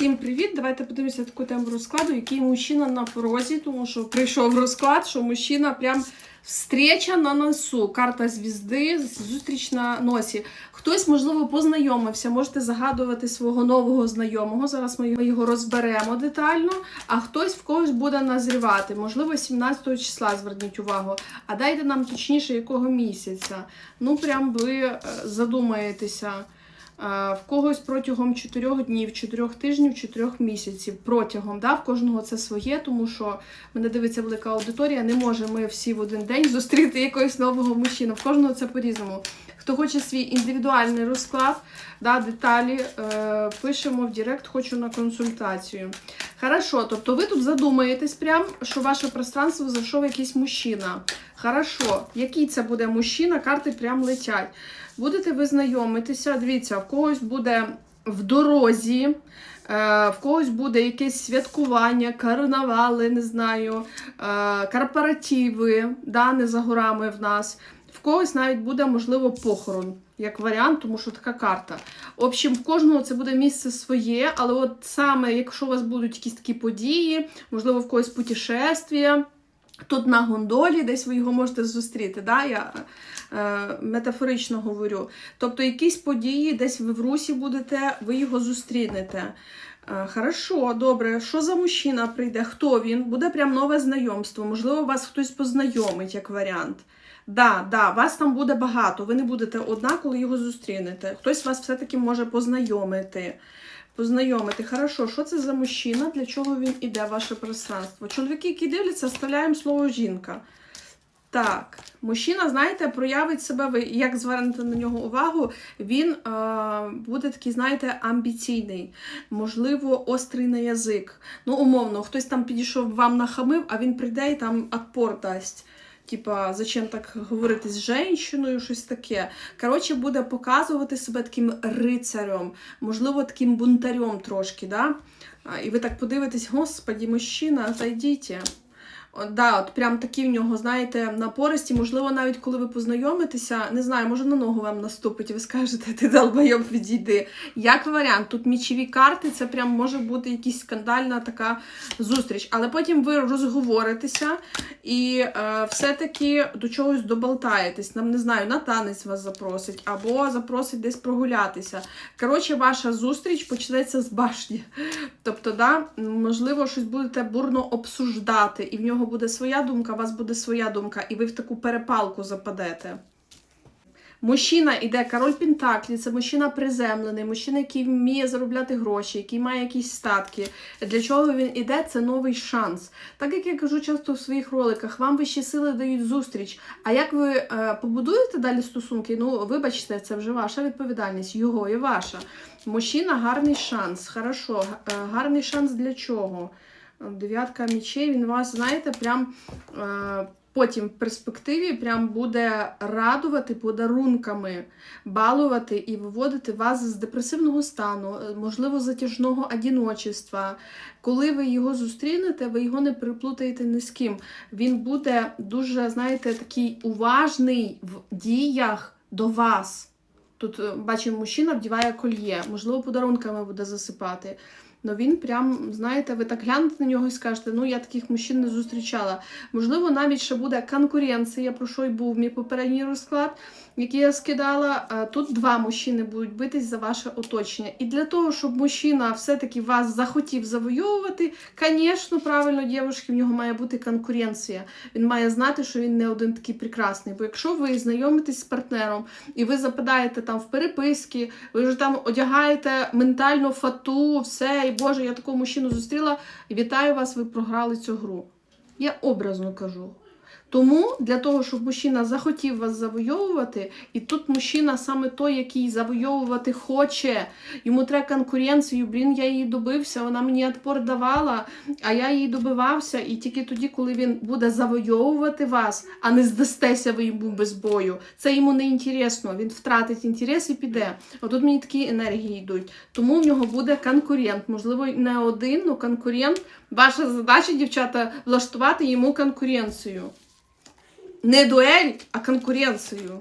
Всім привіт! Давайте подивимося таку тему розкладу, який мужчина на порозі, тому що прийшов розклад, що мужчина прям встреча на носу. Карта звізди, зустріч на носі. Хтось, можливо, познайомився, можете загадувати свого нового знайомого. Зараз ми його розберемо детально. А хтось в когось буде назрівати. Можливо, 17 числа зверніть увагу. А дайте нам точніше, якого місяця. Ну, прям ви е, задумаєтеся. Е, В когось протягом 4 днів, 4 тижнів, 4 місяців. Протягом, да? в кожного це своє, тому що мене дивиться велика аудиторія, не може ми всі в один день зустріти якогось нового мужчину. В кожного це по-різному. Хто хоче свій індивідуальний розклад, да, деталі, е, пишемо в Директ, хочу на консультацію. Хорошо, тобто ви тут задумаєтесь прям, що ваше пространство зайшов якийсь мужчина. Хорошо, який це буде мужчина, карти прям летять. Будете ви знайомитися, дивіться, в когось буде в дорозі, е, в когось буде якесь святкування, карнавали, не знаю, е, корпоративи, да, не за горами в нас. В когось навіть буде, можливо, похорон, як варіант, тому що така карта. В общем, в кожного це буде місце своє, але от саме, якщо у вас будуть якісь такі події, можливо, в когось путешествія, Тут на гондолі, десь ви його можете зустріти, да? я е, метафорично говорю. Тобто якісь події, десь ви в русі будете, ви його зустрінете. Е, хорошо, добре, що за мужчина прийде? Хто він? Буде прям нове знайомство. Можливо, вас хтось познайомить як варіант. Да, да, вас там буде багато. Ви не будете одна, коли його зустрінете. Хтось вас все-таки може познайомити. Познайомити. Хорошо, що це за мужчина? Для чого він іде в ваше пространство? Чоловіки, які дивляться, вставляємо слово жінка. Так, мужчина, знаєте, проявить себе, ви як звернете на нього увагу, він е, буде такий, знаєте, амбіційний, можливо, острий на язик. Ну, умовно, хтось там підійшов вам нахамив, а він прийде і там отпор дасть. Типа, зачем так говорити з жінкою, щось таке. Коротше, буде показувати себе таким рицарем, можливо, таким бунтарем трошки, да? І ви так подивитесь, господі, мужчина, зайдіть. От, да, от прям такі в нього, знаєте, напористі. Можливо, навіть коли ви познайомитеся, не знаю, може на ногу вам наступить, і ви скажете, ти долбойоб, відійди. Як варіант, тут мічові карти, це прям може бути якась скандальна така зустріч. Але потім ви розговоритеся і е, все-таки до чогось доболтаєтесь. Нам не знаю, на танець вас запросить, або запросить десь прогулятися. Коротше, ваша зустріч почнеться з башні. Тобто, да, можливо, щось будете бурно обсуждати, і в нього буде своя думка, у вас буде своя думка, і ви в таку перепалку западете. Мужчина іде король Пентаклі, це мужчина приземлений, мужчина, який вміє заробляти гроші, який має якісь статки. Для чого він іде? Це новий шанс. Так як я кажу часто в своїх роликах, вам вищі сили дають зустріч. А як ви е, побудуєте далі стосунки? Ну, вибачте, це вже ваша відповідальність, його і ваша. Мужчина гарний шанс. Хорошо, е, гарний шанс для чого? Дев'ятка мічей, він вас, знаєте, прям. Е, Потім в перспективі прям буде радувати подарунками, балувати і виводити вас з депресивного стану, е, можливо, затяжного одіночества. Коли ви його зустрінете, ви його не приплутаєте ні з ким. Він буде дуже, знаєте, такий уважний в діях до вас. Тут, е, бачимо, мужчина вдіває кольє, можливо, подарунками буде засипати. Ну він прям, знаєте, ви так глянете на нього і скажете, ну я таких мужчин не зустрічала. Можливо, навіть ще буде конкуренція, про що й був мій попередній розклад, який я скидала. Тут два мужчини будуть битись за ваше оточення. І для того, щоб мужчина все-таки вас захотів завойовувати, звісно, правильно, дівчатки, в нього має бути конкуренція. Він має знати, що він не один такий прекрасний. Бо якщо ви знайомитесь з партнером і ви западаєте там в переписки, ви вже там одягаєте ментальну фату, все, і Боже, я такого мужчину зустріла. Вітаю вас, ви програли цю гру. Я образно кажу. Тому для того, щоб мужчина захотів вас завойовувати, і тут мужчина саме той, який завойовувати хоче, йому треба конкуренцію, блін, я її добився, вона мені відпор давала, а я її добивався. І тільки тоді, коли він буде завойовувати вас, а не здастеся ви йому без бою, це йому не інтересно, він втратить інтерес і піде. Отут мені такі енергії йдуть. Тому в нього буде конкурент. Можливо, не один, але конкурент. Ваша задача, дівчата, влаштувати йому конкуренцію не дуель, а конкуренцію.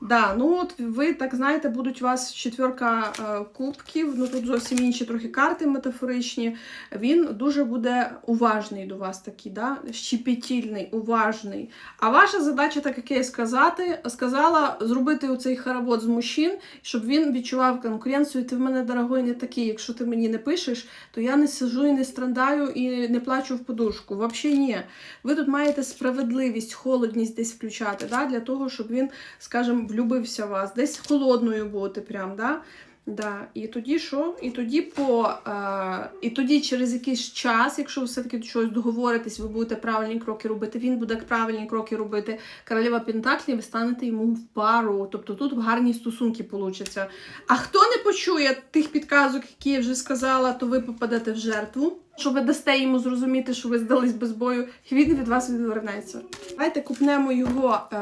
Да, ну от ви так знаєте, будуть у вас четверка е, кубків. Ну тут зовсім інші трохи карти метафоричні. Він дуже буде уважний до вас, такий, да? щепетільний, уважний. А ваша задача, так як я і сказати, сказала, зробити оцей хоровод з мужчин, щоб він відчував конкуренцію. Ти в мене, дорогой, не такий. Якщо ти мені не пишеш, то я не сижу і не страдаю і не плачу в подушку. Взагалі ні. Ви тут маєте справедливість, холодність десь включати, да? для того, щоб він, скажімо, влюбився в вас, десь холодною бути прям, да? Да. І тоді що? І тоді по е, і тоді через якийсь час, якщо ви все-таки до чогось договоритесь, ви будете правильні кроки робити, він буде правильні кроки робити. Королева Пентаклі, ви станете йому в пару. Тобто тут гарні стосунки получаться. А хто не почує тих підказок, які я вже сказала, то ви попадете в жертву. Що ви дасте йому зрозуміти, що ви здались без бою, він від вас відвернеться. Давайте купнемо його е,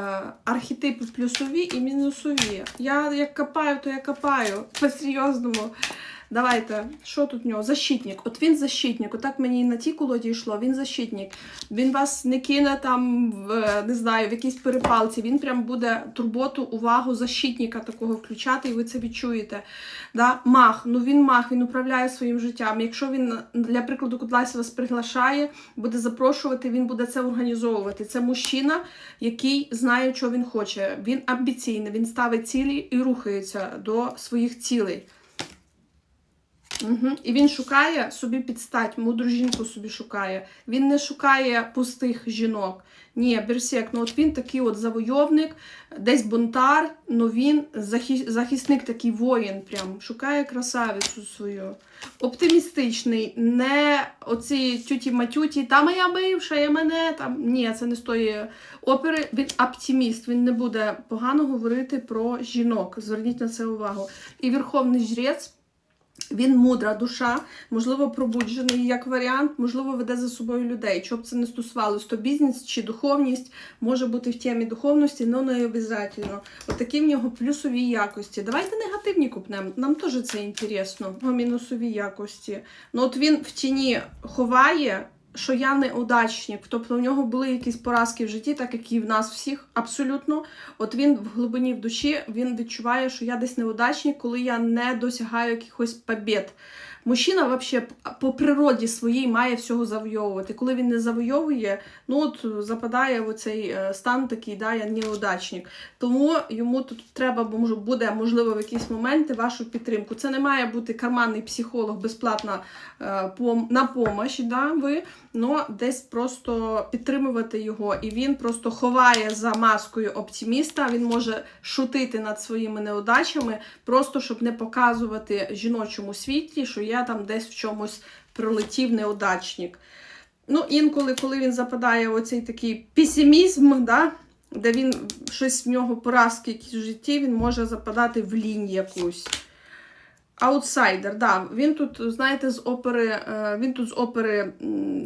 архетипи плюсові і мінусові. Я як копаю, то я копаю. По-серйозному. Давайте, що тут в нього? Защитник. От він защитник. Отак мені і на ті колоді йшло. Він защитник. Він вас не кине там, в, е, не знаю, в якійсь перепалці. Він прям буде турботу, увагу защитника такого включати, і ви це відчуєте. Да? Мах, ну він мах, він управляє своїм життям. Якщо він, для прикладу, кудись вас приглашає, буде запрошувати, він буде це організовувати. Це мужчина, який знає, що він хоче. Він амбіційний, він ставить цілі і рухається до своїх цілей. Угу. І він шукає собі підстать, мудру жінку собі шукає. Він не шукає пустих жінок. Ні, Берсек, ну от він такий от завойовник, десь бунтар, ну він захи- захисник такий воїн, прям шукає красавицю свою. Оптимістичний, не оці тюті-матюті, та моя бивша, я мене там. Ні, це не з тої опери. Він оптиміст, він не буде погано говорити про жінок. Зверніть на це увагу. І верховний жрець. Він мудра душа, можливо, пробуджений як варіант, можливо, веде за собою людей. Щоб це не стосувалося, то бізнес чи духовність може бути в темі духовності, але не обов'язково. Отакі в нього плюсові якості. Давайте негативні купнемо. Нам теж це інтересно. Мінусові якості. Ну от він в тіні ховає. Що я неудачник, тобто в нього були якісь поразки в житті, так як і в нас всіх, абсолютно. От він в глибині в душі він відчуває, що я десь неудачник, коли я не досягаю якихось побід. Мужчина взагалі по природі своїй має всього завойовувати. Коли він не завойовує, ну от западає в цей е, стан такий, да, я неудачник. Тому йому тут треба може, буде, можливо, в якісь моменти вашу підтримку. Це не має бути карманний психолог безплатно е, на помощь, да, ви, но десь просто підтримувати його. І він просто ховає за маскою оптиміста. Він може шутити над своїми неудачами, просто щоб не показувати жіночому світі, що я там десь в чомусь пролетів неудачник. Ну, інколи, коли він западає в оцей такий песимізм, да, де він щось в нього поразки якісь в житті, він може западати в лінь якусь. Аутсайдер, да. Він тут, знаєте, з опери, е, він тут з опери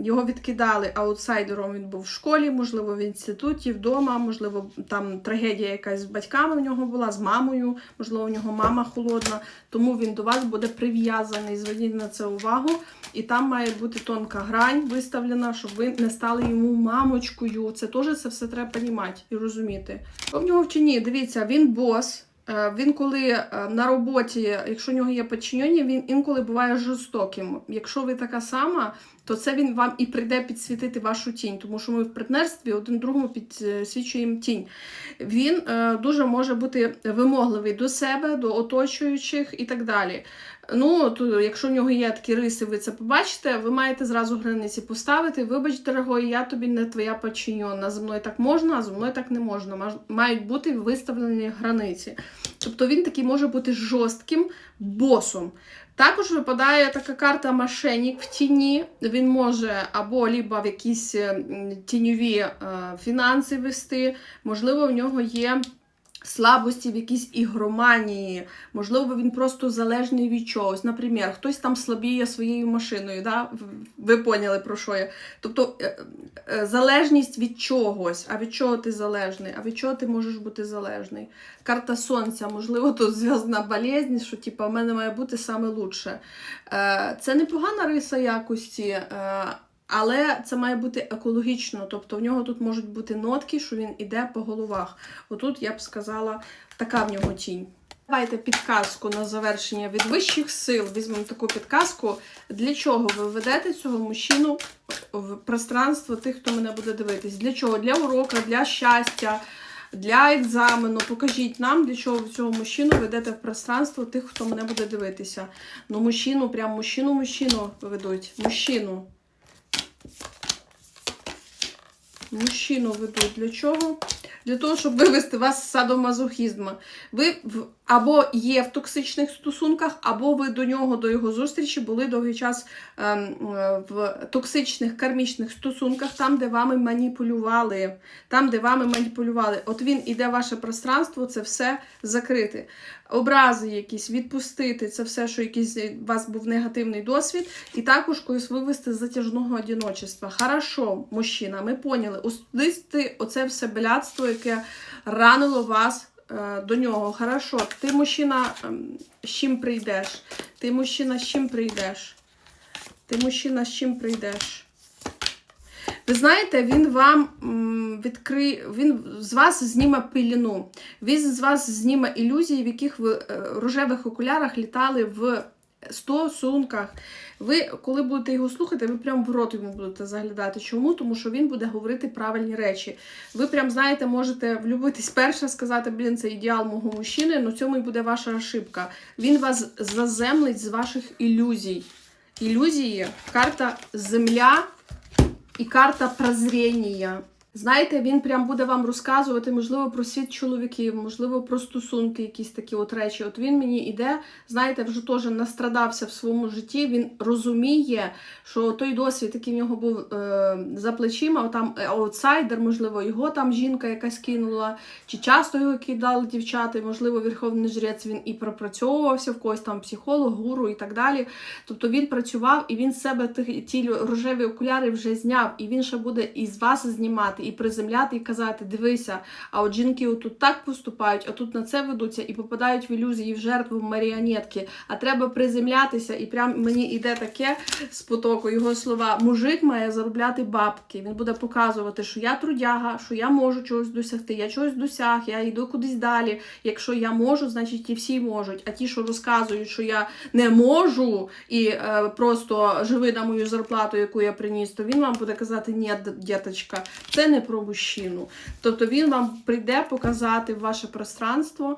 його відкидали аутсайдером. Він був в школі, можливо, в інституті, вдома, можливо, там трагедія якась з батьками в нього була, з мамою, можливо, у нього мама холодна, тому він до вас буде прив'язаний. Зверніть на це увагу. І там має бути тонка грань виставлена, щоб ви не стали йому мамочкою. Це теж це все треба розуміти і розуміти. В нього вчені, дивіться, він бос. Е, Він коли е, на роботі, якщо у нього є підчинення, він інколи буває жорстоким. Якщо ви така сама, то це він вам і прийде підсвітити вашу тінь, тому що ми в партнерстві один другому підсвічуємо тінь. Він е, дуже може бути вимогливий до себе, до оточуючих і так далі. Ну, то, якщо в нього є такі риси, ви це побачите, ви маєте зразу границі поставити. Вибач, дорогой, я тобі не твоя подчинена. За мною так можна, а за мною так не можна. Мають бути виставлені границі. Тобто він такий може бути жорстким босом. Також випадає така карта мошенник в тіні. Він може або либо в якісь тіньові е, фінанси вести, можливо, в нього є слабості в якійсь ігроманії, можливо, він просто залежний від чогось. Наприклад, хтось там слабіє своєю машиною. Да? Ви поняли про що я? Тобто е, е, залежність від чогось. А від чого ти залежний? А від чого ти можеш бути залежний? Карта сонця, можливо, тут зв'язана болезнь, що типу, в мене має бути саме лучше. Е, Це непогана риса якості. Але це має бути екологічно, тобто в нього тут можуть бути нотки, що він іде по головах. Отут я б сказала, така в нього тінь. Давайте підказку на завершення від вищих сил. Візьмемо таку підказку. Для чого ви ведете цього мужчину в пространство тих, хто мене буде дивитись? Для чого? Для урока, для щастя, для екзамену. Покажіть нам, для чого ви цього мужчину ведете в пространство тих, хто мене буде дивитися. Ну, мужчину, прям мужчину-мужчину ведуть. Мужчину. Мужчину ведуть. Для чого? Для того, щоб вивести вас з садомазохізму. Ви або є в токсичних стосунках, або ви до нього, до його зустрічі були довгий час ем, е, в токсичних кармічних стосунках, там, де вами маніпулювали. Там, де вами маніпулювали. От він іде ваше пространство, це все закрити. Образи якісь, відпустити, це все, що якийсь у вас був негативний досвід, і також когось вивести з затяжного одиночества. Хорошо, мужчина, ми поняли. Устисти оце все блядство, яке ранило вас е, до нього. Хорошо, ти мужчина, ем, з чим прийдеш? Ти мужчина, з чим прийдеш? Ти мужчина, з чим прийдеш? Ви знаєте, він вам відкриє, він з вас зніме пиліну. Він з вас зніме ілюзії, в яких ви е, рожевих окулярах літали в стосунках. Ви, коли будете його слухати, ви прям в рот йому будете заглядати. Чому? Тому що він буде говорити правильні речі. Ви прям знаєте, можете влюбитись перше, сказати, блін, це ідеал мого мужчини, але цьому і буде ваша ошибка. Він вас заземлить з ваших ілюзій. Ілюзії, карта земля і карта прозріння. Знаєте, він прям буде вам розказувати, можливо, про світ чоловіків, можливо, про стосунки, якісь такі от речі. От він мені іде, знаєте, вже теж настрадався в своєму житті. Він розуміє, що той досвід, який в нього був е, за плечима, там аутсайдер, можливо, його там жінка якась кинула, чи часто його кидали дівчата, можливо, верховний жрець він і пропрацьовувався в когось там психолог, гуру і так далі. Тобто він працював і він з себе ті рожеві окуляри вже зняв, і він ще буде із вас знімати і приземляти, і казати: дивися, а от жінки отут так поступають, а тут на це ведуться і попадають в ілюзії в жертву маріонетки. А треба приземлятися, і прям мені йде таке з потоку його слова. Мужик має заробляти бабки. Він буде показувати, що я трудяга, що я можу чогось досягти. Я чогось досяг, я йду кудись далі. Якщо я можу, значить і всі можуть. А ті, що розказують, що я не можу і е, просто живи на мою зарплату, яку я приніс, то він вам буде казати, ні, діточка, це не про мужчину. Тобто він вам прийде показати ваше пространство.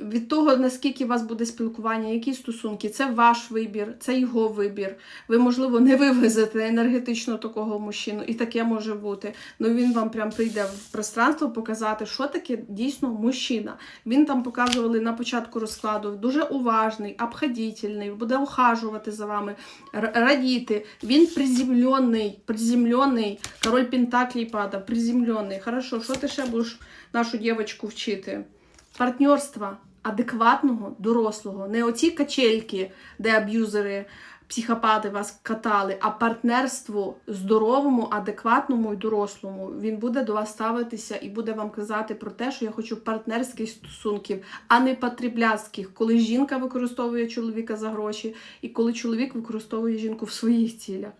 Від того, наскільки у вас буде спілкування, які стосунки, це ваш вибір, це його вибір. Ви, можливо, не вивезете енергетично такого мужчину, і таке може бути. Ну він вам прям прийде в пространство показати, що таке дійсно мужчина. Він там показували на початку розкладу, дуже уважний, обходительний, буде ухажувати за вами, радіти. Він приземлений, приземлений, король Пентаклей падав, приземлений. Хорошо, що ти ще будеш нашу дівчинку вчити? Партнерства адекватного, дорослого. Не оці качельки, де аб'юзери, психопати вас катали, а партнерство здоровому, адекватному і дорослому. Він буде до вас ставитися і буде вам казати про те, що я хочу партнерських стосунків, а не потрібляцьких, коли жінка використовує чоловіка за гроші, і коли чоловік використовує жінку в своїх цілях.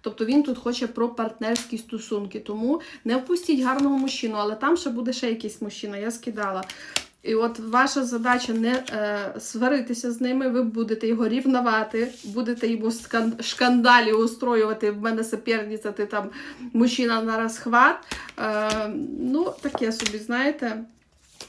Тобто він тут хоче про партнерські стосунки. Тому не впустіть гарного мужчину, але там ще буде ще якийсь мужчина. Я скидала. І от ваша задача не е, сваритися з ними, ви будете його рівнувати, будете йому шкандалі устроювати. В мене соперниця, ти там мужчина на розхват. Е, ну, таке собі, знаєте.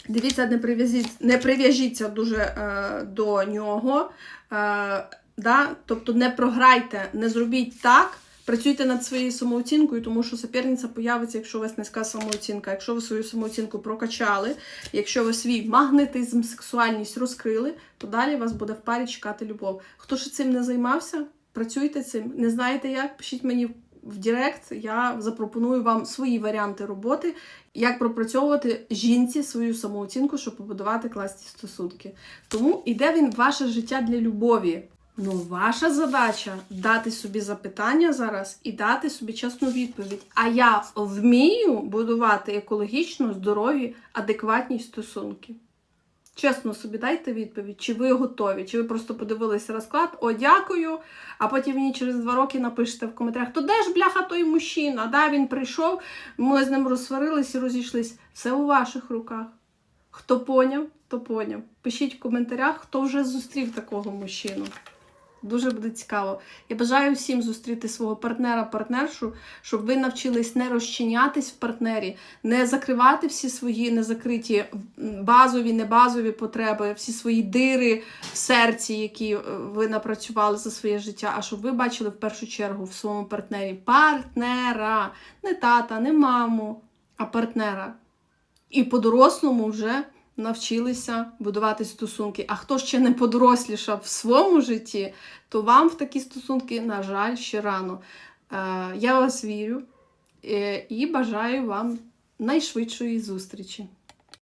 Дивіться, не прив'яжіть, не прив'яжіться дуже е, до нього. Е, да? Тобто не програйте, не зробіть так. Працюйте над своєю самооцінкою, тому що суперниця появиться, якщо у вас низька самооцінка. Якщо ви свою самооцінку прокачали, якщо ви свій магнетизм, сексуальність розкрили, то далі вас буде в парі чекати любов. Хто ж цим не займався, працюйте цим. Не знаєте як? Пишіть мені в Директ, я запропоную вам свої варіанти роботи, як пропрацьовувати жінці свою самооцінку, щоб побудувати класні стосунки. Тому іде він ваше життя для любові. Ну, ваша задача дати собі запитання зараз і дати собі чесну відповідь. А я вмію будувати екологічно здорові, адекватні стосунки. Чесно собі дайте відповідь, чи ви готові, чи ви просто подивилися розклад, о, дякую, а потім мені через два роки напишете в коментарях, то де ж бляха той мужчина? Да, він прийшов, ми з ним розсварились і розійшлись. Все у ваших руках. Хто поняв, то поняв. Пишіть в коментарях, хто вже зустрів такого мужчину. Дуже буде цікаво. Я бажаю всім зустріти свого партнера, партнершу, щоб ви навчились не розчинятись в партнері, не закривати всі свої незакриті базові, небазові потреби, всі свої дири в серці, які е, ви напрацювали за своє життя. А щоб ви бачили в першу чергу в своєму партнері партнера, не тата, не маму, а партнера. І по-дорослому вже навчилися будувати стосунки. А хто ще не подорослішав в своєму житті, то вам в такі стосунки, на жаль, ще рано. Е, Я вас вірю е, і бажаю вам найшвидшої зустрічі.